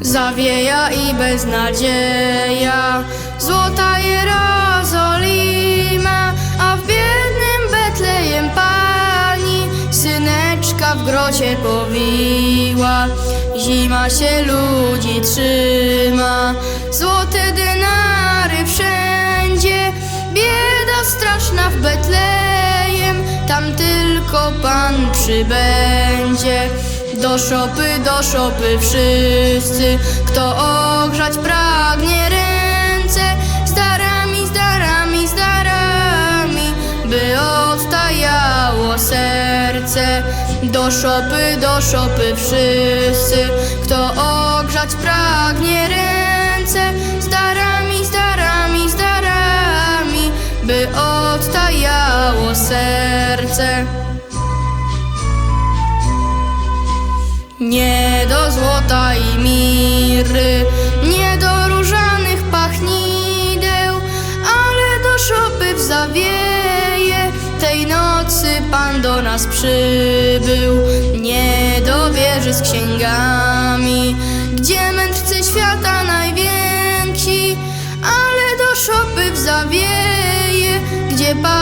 Zawieja i beznadzieja, złota Jerozolima, a w biednym Betlejem Pani syneczka w grocie powiła. Zima się ludzi trzyma, złote denary wszędzie, bieda straszna w Betlejem, tam tylko Pan przybędzie. Do szopy, do szopy wszyscy, kto ogrzać pragnie ręce, z darami, z darami, z darami, by odtajało serce. Do szopy, do szopy wszyscy, kto ogrzać pragnie ręce, z darami, z darami, z darami, by odtajało serce. Nie do złota i miry, nie do różanych pachnideł, ale do szopy w zawieje. Tej nocy Pan do nas przybył, nie do wieży z księgami, gdzie mędrcy świata najwięksi, ale do szopy w zawieje,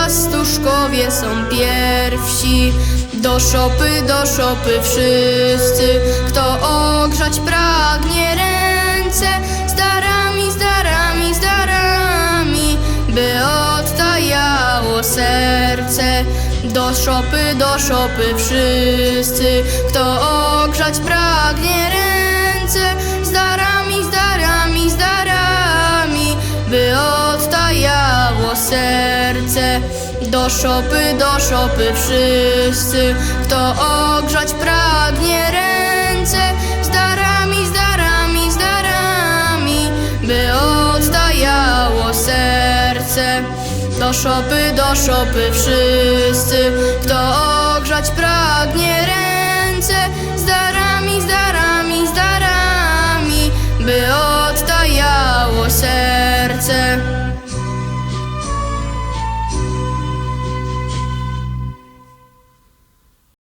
pastuszkowie są pierwsi. Do szopy, do szopy wszyscy, kto ogrzać pragnie ręce, z darami, z darami, z darami, by odtajało serce. Do szopy, do szopy wszyscy, kto ogrzać pragnie ręce, serce. Do szopy, do szopy wszyscy, kto ogrzać pragnie ręce, z darami, z darami, z darami, by odtajało serce. Do szopy, do szopy wszyscy, kto ogrzać pragnie ręce,